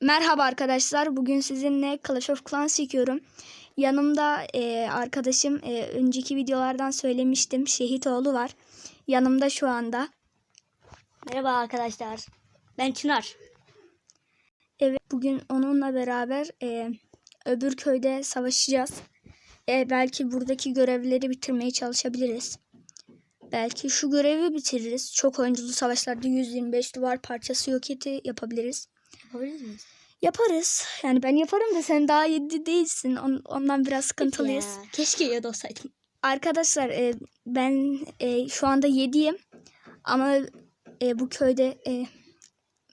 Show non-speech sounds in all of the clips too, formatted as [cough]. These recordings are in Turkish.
Merhaba arkadaşlar. Bugün sizinle Clash of Clans çekiyorum. Yanımda e, arkadaşım e, önceki videolardan söylemiştim. Şehitoğlu var. Yanımda şu anda. Merhaba arkadaşlar. Ben Çınar. Evet bugün onunla beraber e, öbür köyde savaşacağız. E, belki buradaki görevleri bitirmeye çalışabiliriz. Belki şu görevi bitiririz. Çok oyunculu savaşlarda 125 duvar parçası yok eti yapabiliriz. Yapabilir miyiz? Yaparız. Yani ben yaparım da sen daha yedi değilsin. On- ondan biraz sıkıntılıyız. Ya, keşke ya da olsaydım. Arkadaşlar e, ben e, şu anda 7'yim ama e, bu köyde e,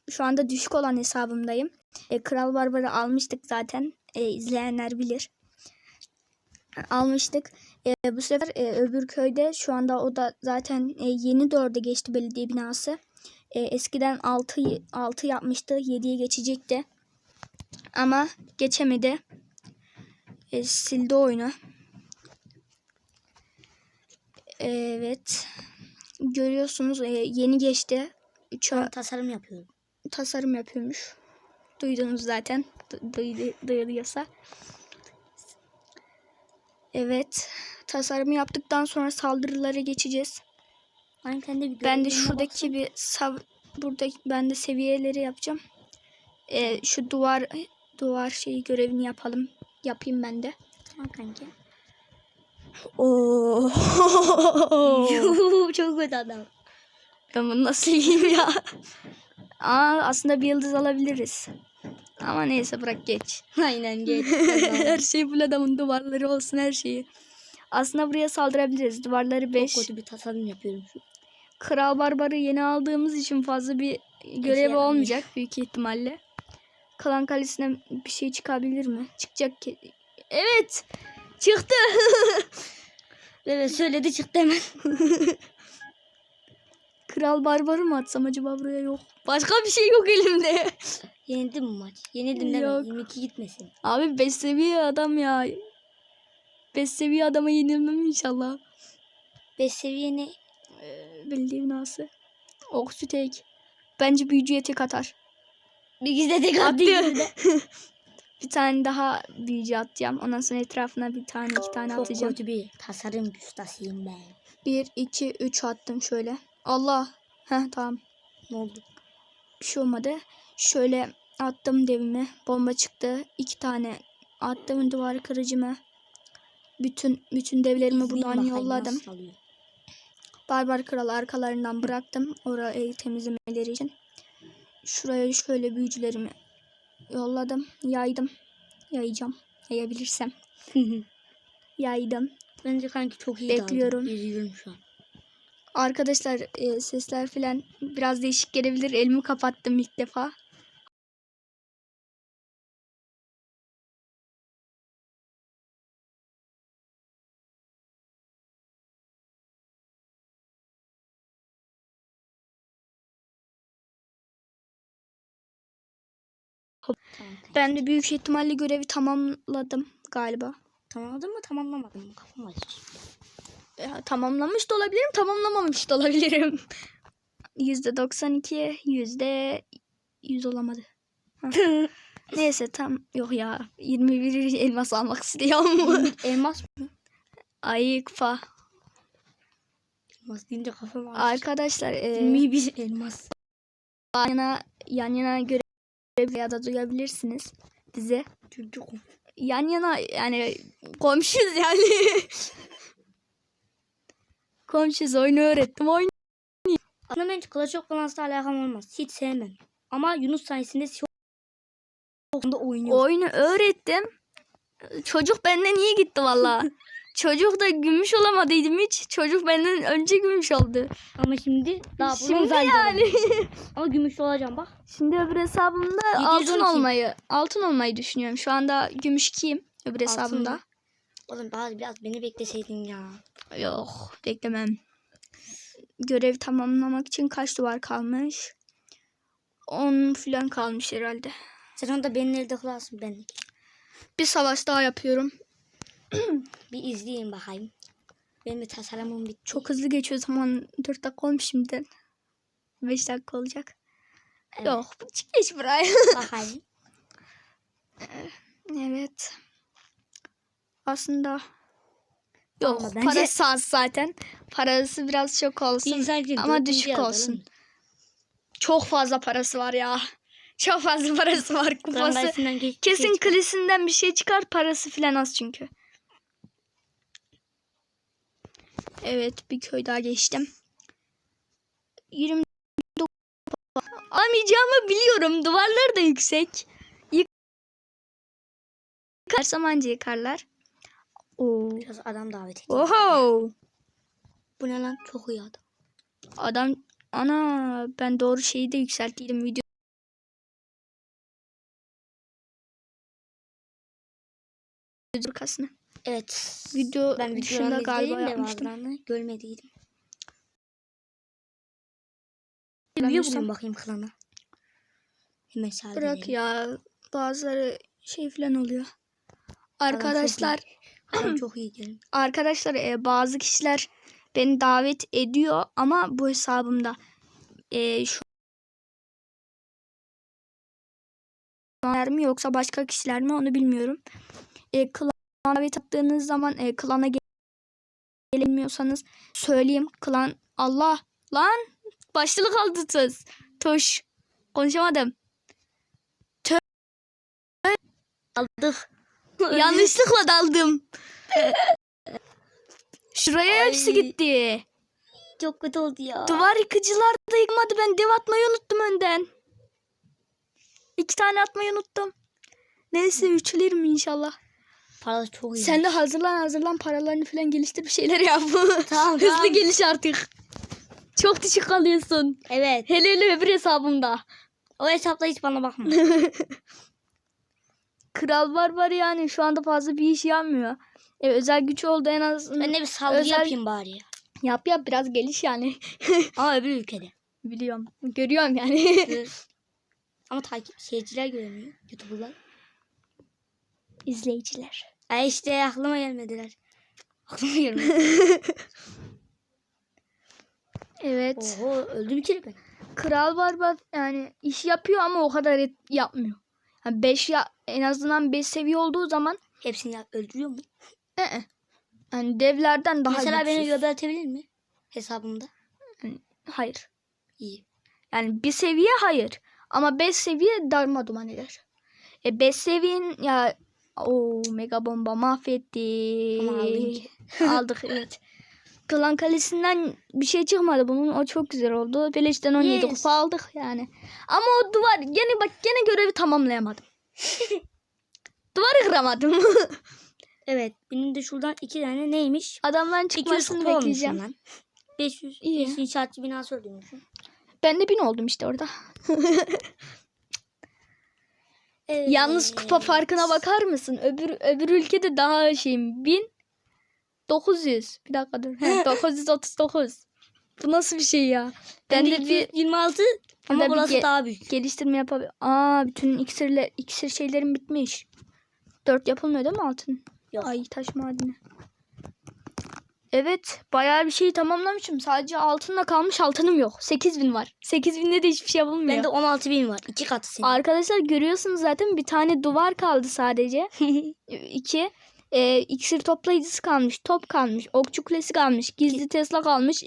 şu anda düşük olan hesabımdayım. E, Kral Barbar'ı almıştık zaten. E, izleyenler bilir. Almıştık. E, bu sefer e, öbür köyde şu anda o da zaten e, yeni dörde geçti belediye binası. E, eskiden 6, 6 yapmıştı. 7'ye geçecekti. Ama geçemedi. E, sildi oyunu. Evet. Görüyorsunuz e, yeni geçti. Şu Ben tasarım yapıyorum. tasarım yapıyormuş. Duydunuz zaten. Du- duyuluyorsa. Evet. Tasarımı yaptıktan sonra saldırılara geçeceğiz. Ben kendi bir Ben de şuradaki bir sav burada ben de seviyeleri yapacağım. E, şu duvar duvar şeyi görevini yapalım. Yapayım ben de. baksana kanki. Oo. [laughs] Çok kötü adam. Ben bunu nasıl yiyeyim ya? Aa, aslında bir yıldız alabiliriz. Ama neyse bırak geç. Aynen geç. [laughs] her şey bu adamın duvarları olsun her şeyi. Aslında buraya saldırabiliriz. Duvarları 5. Çok kötü bir tasarım yapıyorum şu. Kral Barbar'ı yeni aldığımız için fazla bir görevi yapamayız. olmayacak büyük ihtimalle. Kalan kalesine bir şey çıkabilir mi? Çıkacak ki. Evet. Çıktı. [laughs] Evet söyledi çıktı hemen. [laughs] Kral Barbar'ı mı atsam acaba buraya yok. Başka bir şey yok elimde. [laughs] Yenildim mi maç? Yenildim deme. Yok. 22 gitmesin. Abi 5 seviye adam ya. 5 seviye adama yenilmem inşallah. 5 seviyeni Ee, bildiğim nasıl. Oksu tek. Bence büyücüye tek atar. Bir gizle tek attı. [laughs] bir tane daha büyücü atacağım. Ondan sonra etrafına bir tane iki tane Çok atacağım. kötü bir tasarım ustasıyım ben. 1, 2, 3 attım şöyle. Allah. Heh tamam. Ne oldu? Bir şey olmadı. Şöyle attım devimi. Bomba çıktı. iki tane attım duvar kırıcıma. Bütün bütün devlerimi İzleyin buradan yolladım. Barbar kralı arkalarından bıraktım. Orayı temizlemeleri için. Şuraya şöyle büyücülerimi yolladım. Yaydım. Yayacağım. Yayabilirsem. [laughs] Yaydım. Bence kanki çok iyi Bekliyorum. Üzülüyorum şu an. Arkadaşlar e, sesler falan biraz değişik gelebilir. Elimi kapattım ilk defa. Ben de büyük ihtimalle görevi tamamladım galiba. Tamamladın mı tamamlamadın mı? Kafam. E, tamamlamış da olabilirim, tamamlamamış da olabilirim. [laughs] Yüzde 92, yüzde 100 olamadı. [laughs] Neyse tam yok ya 21 elmas almak istiyorum. [laughs] Elmas mı? Ay kupa. Elmas deyince kafam. Arkadaşlar e, 21 elmas. yan yana, yan yana görev ya da duyabilirsiniz bizi. Çocuk. Yan yana yani komşuyuz yani. [laughs] komşuyuz oyunu öğrettim oyun. Aslında ben Clash of Clans'la alakam olmaz. Hiç sevmem. Ama Yunus sayesinde çok. Oyunu öğrettim. Çocuk benden iyi gitti valla. [laughs] Çocuk da gümüş olamadıydım hiç. Çocuk benden önce gümüş oldu. Ama şimdi daha Şimdi bronz halde yani. Ama gümüşlü olacağım bak. Şimdi öbür hesabımda 712. altın olmayı, altın olmayı düşünüyorum. Şu anda gümüş 2'yim öbür Altın hesabımda. Oğlum biraz, biraz beni bekleseydin ya. Yok, beklemem. Görev tamamlamak için kaç duvar kalmış? 10 falan kalmış herhalde. Sen onda benim elde kılarsın benlik. Bir savaş daha yapıyorum. [clears throat] Bir izleyin bakayım. Benim de tasarımım bitti. Çok hızlı geçiyor zaman 4 dakika olmuş şimdiden. 5 dakika olacak. Evet. Yok, geç buraya. [laughs] Bakayım. Evet. Aslında yok Ama bence- parası az zaten. Parası biraz çok olsun İnsan için ama düşük olsun. Çok fazla parası var ya. Çok fazla [laughs] parası var. Kupası. Kesin klisinden bir şey çıkar. Parası filan az çünkü. Evet bir köy daha geçtim. 29 Alamayacağımı biliyorum. Duvarları da yüksek. Yık Yıkarsam anca yıkarlar. Oo. Biraz adam davet edeyim. Oho. Bu ne lan? Çok iyi adam. Adam ana ben doğru şeyi de yükselttiydim video. Arkasına. Evet. Video Ben dışında galiba de yapmıştım. bazılarını görmediydim. Ben de bakayım klana. Hemen Bırak ya. Bazıları şey falan oluyor. Arkadaşlar Adam [clears throat] çok iyi gelin. arkadaşlar e, bazı kişiler beni davet ediyor ama bu hesabımda e, şu mı yoksa başka kişiler mi onu bilmiyorum. E, klan davet attığınız zaman e, klana gel- gelemiyorsanız söyleyeyim. Klan Allah lan başlık aldınız. Tuş konuşamadım. Aldık. Yanlışlıkla daldım. Şuraya Ay. hepsi gitti. Çok kötü oldu ya. Duvar yıkıcılar da yıkmadı. Ben dev atmayı unuttum önden. İki tane atmayı unuttum. Neyse üçlerim inşallah. Çok iyi. Sen de hazırlan hazırlan paralarını falan geliştir bir şeyler yap. Tamam, [laughs] Hızlı tamam. geliş artık. Çok düşük kalıyorsun. Evet. Hele hele öbür hesabımda. O hesapta hiç bana bakma. [laughs] Kral var var yani şu anda fazla bir iş yapmıyor. E, özel güç oldu en azından. ben de bir saldırı Özel- yapayım bari ya. Yap yap biraz geliş yani. [laughs] Ama öbür ülkede. Biliyorum. Görüyorum yani. Ama takip seyirciler göremiyor. Youtuber'lar. İzleyiciler. Ay işte aklıma gelmediler. Aklıma gelmedi. [laughs] Evet. Oho öldüm ki ben. Kral Barbar yani iş yapıyor ama o kadar et- yapmıyor. Yani beş ya en azından 5 seviye olduğu zaman Hepsini ya- öldürüyor mu? ı-ı. yani devlerden daha Mesela beni güçsüz. göbertebilir mi? Hesabımda. Hayır. İyi. Yani bir seviye hayır. Ama 5 seviye darma duman eder. E 5 seviyen ya o mega bomba mahvetti. Ama. [laughs] Aldık evet. Klan Kalesi'nden bir şey çıkmadı bunun. O çok güzel oldu. Beleş'ten 17 Yes. kupa aldık yani. Ama o duvar gene bak gene görevi tamamlayamadım. [laughs] Duvarı kıramadım. [laughs] Evet. Benim de şuradan iki tane neymiş? Adamların 200 çıkmasını bekleyeceğim. lan. 500. İyi. 500 inşaatçı binası öldürmüşüm. Ben de bin oldum işte orada. Evet. Yalnız kupa farkına bakar mısın? Öbür öbür ülkede daha şeyim. 1000 900. Bir dakika dur. He, [laughs] 939. Bu nasıl bir şey ya? Ben de bir 26 Ben ama burası ge- daha büyük. geliştirme yapabilirim. Aa bütün iksirler iksir şeylerim bitmiş. 4 yapılmıyor değil mi altın? Yok. Ay taş madeni. Evet bayağı bir şeyi tamamlamışım. Sadece altınla kalmış altınım yok. 8000 var. 8000'de de hiçbir şey yapılmıyor. Bende 16 bin var. iki katı senin. Arkadaşlar görüyorsunuz zaten bir tane duvar kaldı sadece. [laughs] İki. E, iksir toplayıcısı kalmış. Top kalmış. Okçu kulesi kalmış. Gizli Tesla kalmış.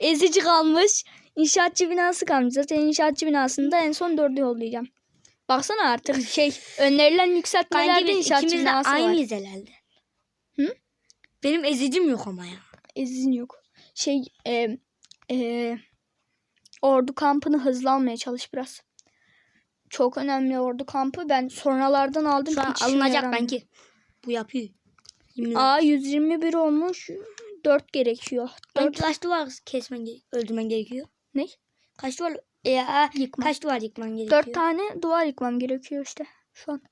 Ezici kalmış. İnşaatçı binası kalmış. Zaten inşaatçı binasında en son dördü yollayacağım. Baksana artık [laughs] şey önerilen yükseltmelerde Bence biz inşaatçı ikimiz de binası var. aynıyız herhalde. Benim ezicim yok ama ya. İzin yok. Şey e, e, ordu kampını hızlı almaya çalış biraz. Çok önemli ordu kampı. Ben sonralardan aldım. Şu an hiç alınacak yaramıyor. belki. Bu yapıyor. Yemin. Aa 121 olmuş. 4 gerekiyor. Ben 4 kaç duvar kesmen öldürmen gerekiyor? ne? Kaç duvar ya Yıkma. kaç duvar yıkman gerekiyor? 4 tane duvar yıkmam gerekiyor işte şu an.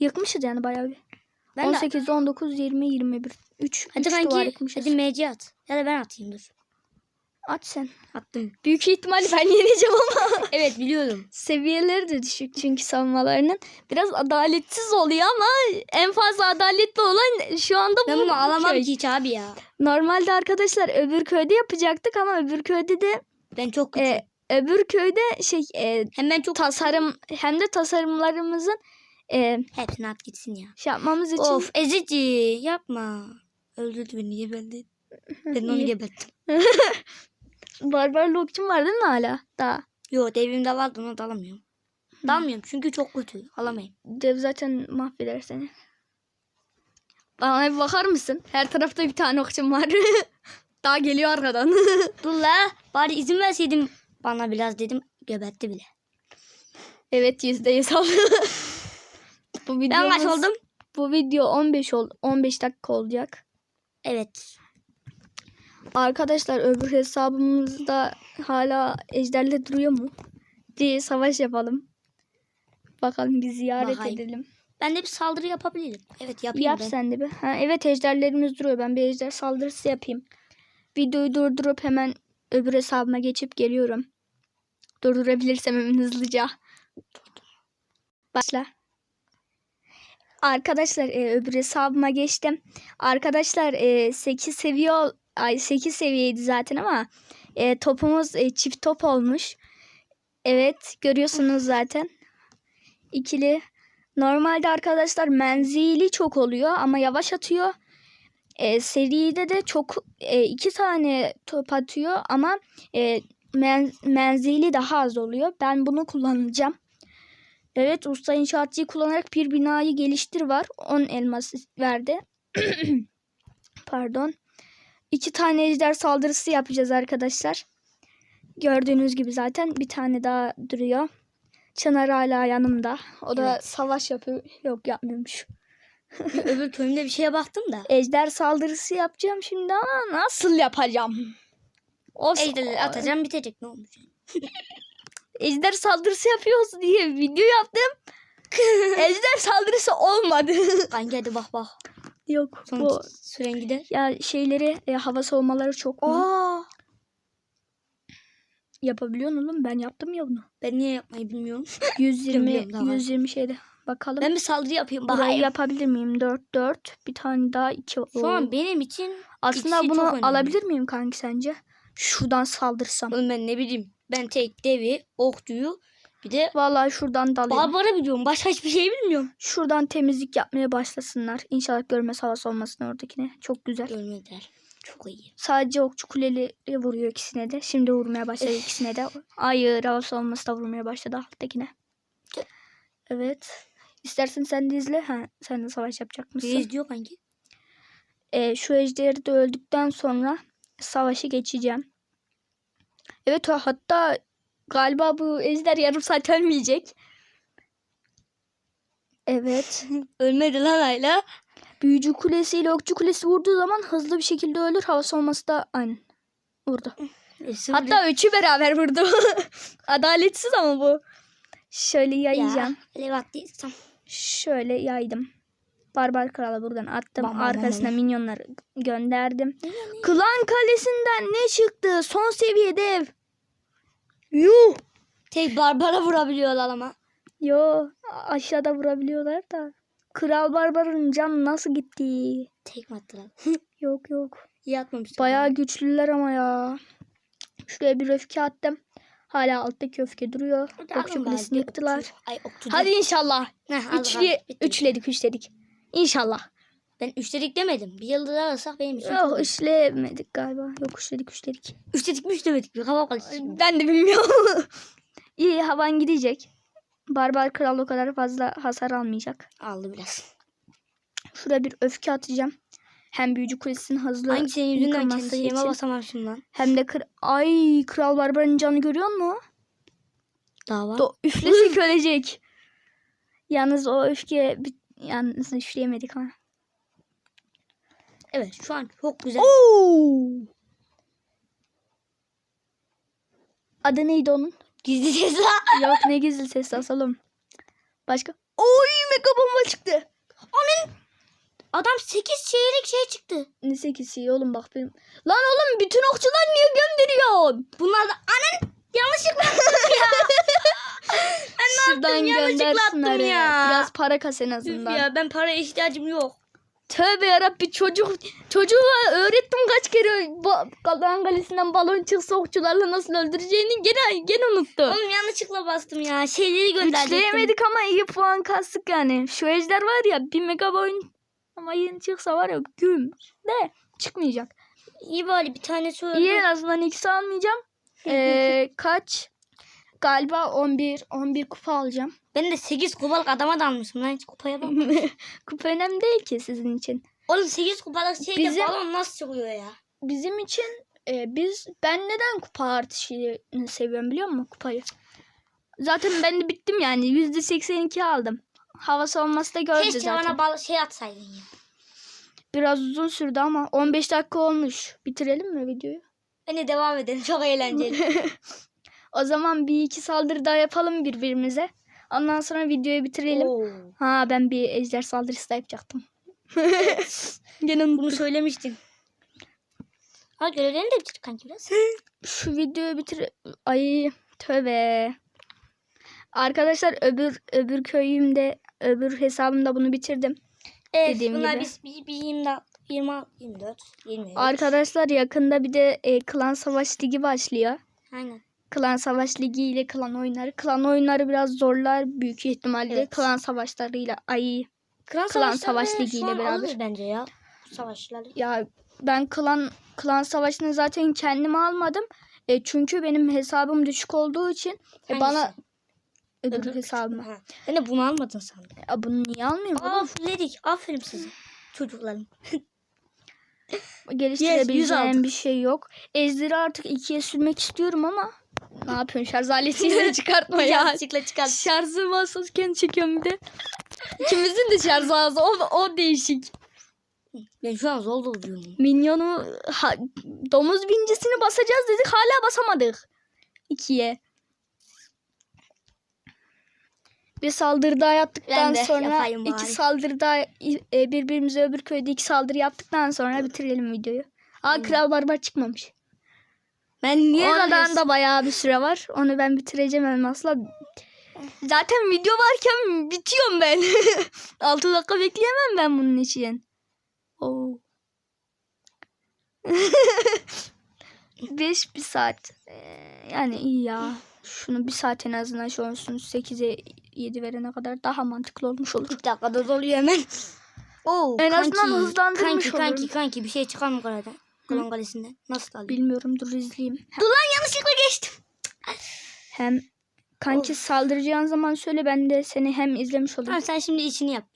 Yıkmışız yani bayağı bir. Ben de 18, 19, 20, 21. 3, hadi 3 duvar kanki yıkmışız. hadi MC at. Ya da ben atayım dur. At sen. Attım. Büyük ihtimalle ben [laughs] yeneceğim ama. [laughs] Evet biliyorum. Seviyeleri de düşük çünkü savunmalarının. Biraz adaletsiz oluyor ama en fazla adaletli olan şu anda bu Ben bunu alamam köy. ki hiç abi ya. Normalde arkadaşlar öbür köyde yapacaktık ama öbür köyde de Ben çok kötü. e, öbür köyde şey e, Hem ben çok tasarım hem de tasarımlarımızın e, Hepsini at gitsin ya. şey yapmamız için Of ezici yapma. Öldürdü beni geberdi. [laughs] Ben onu geberttim. [laughs] barbar lokçum var değil mi hala? Daha. Yo devimde vardı onu da alamıyorum. Dalmıyorum çünkü çok kötü. Alamayayım. Dev zaten mahveder seni. Bana bir bakar mısın? Her tarafta bir tane okçum var. [laughs] Daha geliyor arkadan. Dur la bari izin verseydim bana biraz dedim gebertti bile. evet yüzde yüz bu Ben kaç videomuz- oldum? Bu video 15 ol 15 dakika olacak. Evet. Arkadaşlar öbür hesabımızda hala ejderle duruyor mu? Diye savaş yapalım. Bakalım bir ziyaret Bakayım. edelim. Ben de bir saldırı yapabilirim. Evet yapayım Yap ben. sen de bir. Ha, evet ejderlerimiz duruyor. Ben bir ejder saldırısı yapayım. Videoyu durdurup hemen öbür hesabıma geçip geliyorum. Durdurabilirsem hemen hızlıca. Başla. Arkadaşlar e, öbür hesabıma geçtim. Arkadaşlar e, 8 seviye ay 8 seviyeydi zaten ama e, topumuz e, çift top olmuş. Evet görüyorsunuz zaten. İkili Normalde arkadaşlar menzili çok oluyor ama yavaş atıyor. E, seride de çok e, iki tane top atıyor ama e, men- menzili daha az oluyor. Ben bunu kullanacağım. Evet usta inşaatçıyı kullanarak bir binayı geliştir var. 10 elmas verdi. [clears throat] Pardon. İki tane ejder saldırısı yapacağız arkadaşlar. Gördüğünüz gibi zaten bir tane daha duruyor. Çınar hala yanımda. O da Evet. savaş yapıyor. Yok yapmıyormuş. Öbür köyümde bir şeye baktım da. Ejder saldırısı yapacağım şimdi ama nasıl yapacağım? O Ejderleri atacağım bitecek ne olmuş? [laughs] Ejder saldırısı yapıyoruz diye video yaptım. [laughs] Ejder saldırısı olmadı. [laughs] Kanka hadi bak bak. Yok Son bu süren gider. ya şeyleri e, hava soğumaları çok mu? Aa, Yapabiliyor oğlum ben yaptım ya bunu. ben niye yapmayı bilmiyorum. [laughs] 120 Biliyorum, daha var. 120 şeyde bakalım. ben bir saldırı yapayım. Burayı Bakayım. yapabilir miyim? 4 4 bir tane daha 2 Şu an benim için Aslında bunu alabilir miyim kanki sence? Şuradan saldırsam. Oğlum ben ne bileyim. Ben tek devi, okçuyu bir de Vallahi şuradan dalayım. Barbara biliyorum. Başka hiçbir şey bilmiyorum. Şuradan temizlik yapmaya başlasınlar. İnşallah görmez havası olmasın oradakine. Çok güzel. Görmediler. Çok iyi. Sadece okçu kuleleri vuruyor ikisine de. Şimdi vurmaya başladı ikisine de. Hayır havası olması da vurmaya başladı alttakine. Evet. İstersen sen de izle. Ha, sen de savaş yapacak mısın? izliyor kanki. Ee, şu ejderi de öldükten sonra savaşı geçeceğim. Evet hatta galiba bu ejder yarım saat ölmeyecek. Evet. [laughs] Ölmedi lan hala. Büyücü kulesi ile okçu kulesi vurduğu zaman hızlı bir şekilde ölür. Havası olması da aynı. Vurdu. Hatta üçü beraber vurdu. [laughs] Adaletsiz ama bu. Şöyle yayacağım. Ya, Levat değilsem. Şöyle yaydım. Barbar kralı buradan attım. Bam, Arkasına bam. minyonları gönderdim. Klan kalesinden ne çıktı? Son seviye dev. Yuh. Tek Barbara vurabiliyorlar ama. Yo aşağıda vurabiliyorlar da. Kral Barbar'ın canı nasıl gitti? Tek mi attılar? [laughs] Yok yok. İyi atmamışlar. Bayağı güçlüler ama ya. Şuraya bir öfke attım. Hala alttaki öfke duruyor. Okçu kulesini yıktılar. Ay. Hadi inşallah. Heh, Üçlü, üçledik üçledik. İnşallah. Ben üçledik demedim. Bir yıldız alırsak benim için. Yok üçlemedik galiba. Yok üçledik üçledik. Üçledik mi üçlemedik mi? Kafa karıştırdım. Ben de bilmiyorum. [laughs] İyi havan gidecek. Barbar kral o kadar fazla hasar almayacak. Aldı biraz. Şuraya bir öfke atacağım. Hem büyücü kulesinin hızlı Hangi senin yüzünden kendi şeyime basamamışım lan. Hem de kır... Ay kral barbarın canı görüyor musun? Daha var. Do üflesek [laughs] ölecek. Yalnız o öfke yalnız üfleyemedik ha. Evet şu an çok güzel. Oo! Adı neydi onun? Gizli ses [laughs] Yok ne gizli ses asalım. Başka? Oy mega bomba çıktı. Adam 8 çeyrek şey çıktı. Ne sekisi oğlum bak benim. Lan oğlum bütün okçular niye gönderiyorsun? Bunlar da anan yanlışlıkla ya. [laughs] Şuradan yaptım? Yanlışlıkla attım ya. ya. Biraz para kas en azından. ya ben paraya ihtiyacım yok. Tövbe yarabbi çocuk çocuğa öğrettim kaç kere ba- Kalan Kalesi'nden balon çıksa okçularla nasıl öldüreceğini gene gene unuttu. Oğlum yanlışlıkla bastım ya. Şeyleri gönderecektim. Üçleyemedik ama iyi puan kastık yani. Şu ejder var ya bir mega boyun ama yeni çıksa var ya güm de çıkmayacak. İyi bari bir tane söyle. İyi en azından ikisi almayacağım. [laughs] Ee, kaç? Galiba 11 11 kupa alacağım. Ben de 8 kupalık adama dalmışım lan hiç kupaya bak. [laughs] kupa önemli değil ki sizin için. Oğlum 8 kupalık şeyde Bizim- balon nasıl çıkıyor ya? Bizim için e, biz ben neden kupa artışını seviyorum biliyor musun kupayı? Zaten ben de bittim yani %82 aldım. Hava savunması da gördü Keşke zaten. bana bal şey atsaydın ya. Biraz uzun sürdü ama 15 dakika olmuş. Bitirelim mi videoyu? Hani devam edelim çok eğlenceli. [laughs] O zaman bir iki saldırı daha yapalım birbirimize. Ondan sonra videoyu bitirelim. Oo. Ha ben bir ejder saldırısı da yapacaktım. [laughs] Gene. Bunu söylemiştin. Ha görevlerini de bitir kanki biraz. [laughs] Şu videoyu bitir. Ay tövbe. Arkadaşlar öbür öbür köyümde öbür hesabımda bunu bitirdim. Evet Dediğim bunlar gibi. biz bir, bir 20, 20, 24, 23. Arkadaşlar yakında bir de e, klan savaş ligi başlıyor. Aynen. Klan savaş ligi ile klan oyunları. Klan oyunları biraz zorlar büyük ihtimalle. Evet. Klan savaşlarıyla ay Klan, Klan Savaş Ligi ile beraber. bence ya. Savaşları. ya ben klan klan savaşını zaten kendim almadım. E, çünkü benim hesabım düşük olduğu için e, bana öbür, Öbür hesabıma. Ha. Ben de bunu almadın sandım. Ya bunu niye almıyorum? Fulledik. Aferin size. [laughs] Çocuklarım. Geliştirebileceğim aldık. bir şey yok. Ezdiri artık ikiye sürmek istiyorum ama ne yapıyorsun? Şarj aletiyle [laughs] çıkartma ya. Yanlışlıkla çıkar. Şarjı basarken çekiyorum bir de. İkimizin de şarj ağzı. O, o değişik. Ben şu an zor dolduruyorum. Minyonu ha, domuz bincisini basacağız dedik. Hala basamadık. İkiye. Bir saldırı daha yaptıktan Ben de sonra yapayım iki bari. saldırı daha e, birbirimize öbür köyde iki saldırı yaptıktan sonra bitirelim videoyu. Aa kral barbar çıkmamış. Ben niye zannediyorsun? da bayağı bir süre var. Onu ben bitireceğim elmasla. Zaten video varken bitiyorum ben. [laughs] 6 dakika bekleyemem ben bunun için. Oo. [laughs] 5 bir saat. Ee, yani iyi ya. Şunu bir saat en azından şu olsun 8'e 7 verene kadar daha mantıklı olmuş olur. Bir dakikada doluyor hemen. Oo, En azından hızlandırmış kanki, kanki, olurum. kanki bir şey çıkar mı kaleden? Kalan kalesinden. Nasıl kaldı? Bilmiyorum dur izleyeyim. Dur lan yanlışlıkla geçtim. Hem kanki saldıracağın zaman söyle ben de seni hem izlemiş olurum. Tamam sen şimdi içini yap.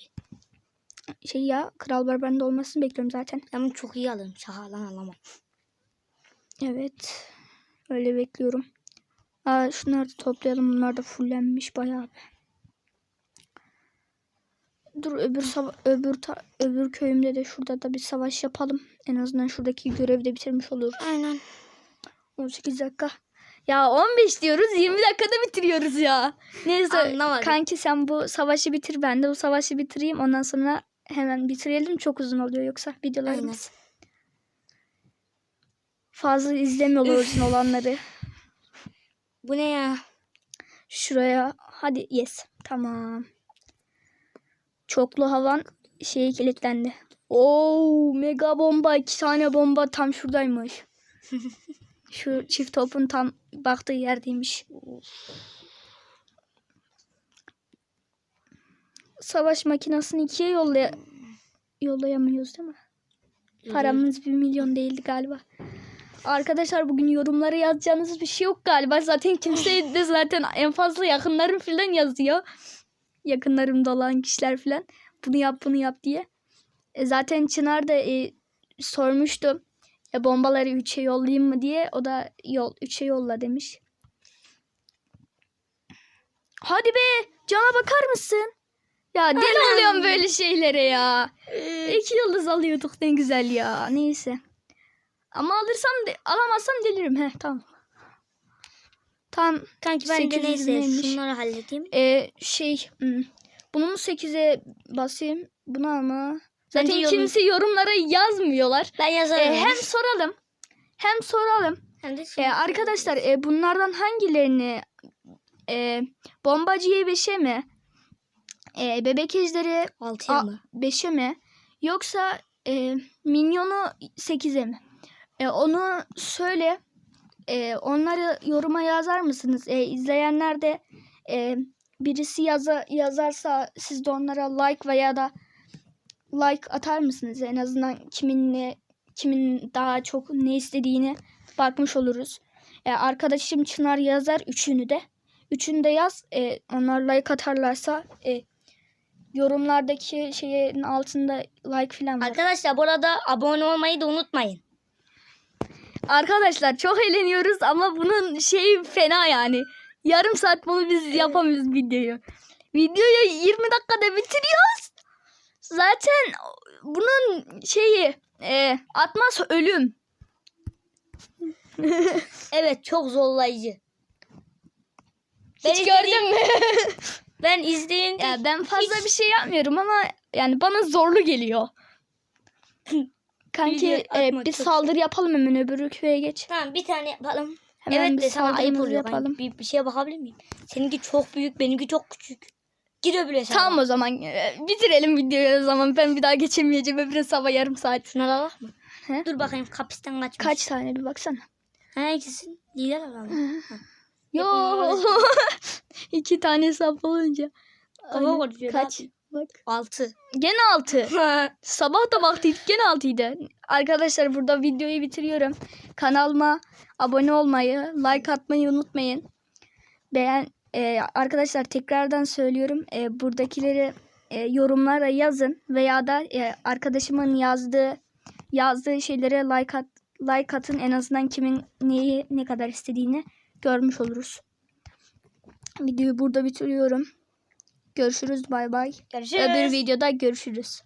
Şey ya Kral Barbar'ın olmasını bekliyorum zaten. Ben bunu çok iyi alırım. Şaka lan alamam. Evet. Öyle bekliyorum. Aa, şunları da toplayalım. Bunlar da fullenmiş bayağı. bir. Dur öbür öbür öbür köyümde de şurada da bir savaş yapalım. En azından şuradaki görevi de bitirmiş oluruz. Aynen. 18 dakika. Ya 15 diyoruz 20 dakikada bitiriyoruz ya. Neyse Anlamadım. kanki sen bu savaşı bitir ben de bu savaşı bitireyim. Ondan sonra hemen bitirelim. Çok uzun oluyor yoksa videolarımız. Fazla izlemiyorlar uzun olanları. Bu ne ya? Şuraya hadi yes tamam. Çoklu havan şeyi kilitlendi. Oo mega bomba iki tane bomba tam şuradaymış. [laughs] Şu çift topun tam baktığı yerdeymiş. Savaş makinesini ikiye yollaya yollayamıyoruz değil mi? Paramız bir milyon değildi galiba. Arkadaşlar bugün yorumlara yazacağınız bir şey yok galiba. Zaten kimse de zaten en fazla yakınlarım falan yazıyor. Yakınlarımda olan kişiler falan. Bunu yap bunu yap diye. E, zaten Çınar da e, sormuştu. E, bombaları 3'e yollayayım mı diye. O da yol 3'e yolla demiş. Hadi be cana bakar mısın? Ya deli oluyorum böyle şeylere ya. İki yıldız alıyorduk ne güzel ya. Neyse. Ama alırsam de, alamazsam deliririm. He tamam. Tam Kanki ben de 800 neyse neymiş? şunları halledeyim. e, şey hmm, bunu mu 8'e basayım? Bunu ama. Zaten Bence yorum- kimse yorumlara yazmıyorlar. Ben yazarım. hem soralım. Hem soralım. hem de E, arkadaşlar e, bunlardan hangilerini e, bombacı beşe mi? E, bebek ejderi altıya A- mı? 5'e mi? yoksa e, minyonu 8'e mi? E, onu söyle. E, onları yoruma yazar mısınız? E, izleyenler de e, birisi yaza, yazarsa siz de onlara like veya da like atar mısınız? En azından kimin ne, kimin daha çok ne istediğini bakmış oluruz. E, arkadaşım Çınar yazar üçünü de. Üçünü de yaz. E, onlar like atarlarsa e, yorumlardaki şeyin altında like falan var. Arkadaşlar burada abone olmayı da unutmayın. Arkadaşlar çok eğleniyoruz ama bunun şeyi fena yani. Yarım saat bunu biz yapamıyoruz videoyu. Videoyu 20 dakikada bitiriyoruz. Zaten bunun şeyi e, atmaz ölüm. [laughs] Evet çok zorlayıcı. Hiç Ben gördün mü? [laughs] Ben izleyince ya ben fazla hiç- bir şey yapmıyorum ama yani bana zorlu geliyor. Kanki Video e, bir çok saldırı yapalım hemen öbür köye geç. Tamam bir tane yapalım. Hemen evet bir de sana ayıp saldırımızı oluyor. yapalım. Yapalım. Bir, bir şeye bakabilir miyim? Seninki çok büyük, benimki çok küçük. Gir öbür hesaba. Tamam o zaman e, bitirelim videoyu o zaman. Ben bir daha geçemeyeceğim öbür hesaba yarım saat. Şuna da bak mı? He? Dur bakayım kapisten kaçmış. Kaç tane bir baksana. Ha ikisi lider alalım. Yo. [laughs] İki tane hesap olunca. Aynen. koruyor, Kaç? Bak. Altı. Gene altı. [laughs] Sabah da baktıydık gene altıydı. Arkadaşlar burada videoyu bitiriyorum. Kanalıma abone olmayı, like atmayı unutmayın. Beğen e, arkadaşlar tekrardan söylüyorum. E, buradakileri e, yorumlara yazın veya da e, arkadaşımın yazdığı yazdığı şeylere like at like atın en azından kimin neyi ne kadar istediğini görmüş oluruz. Videoyu burada bitiriyorum. Görüşürüz bay bay. Görüşürüz. Öbür videoda görüşürüz.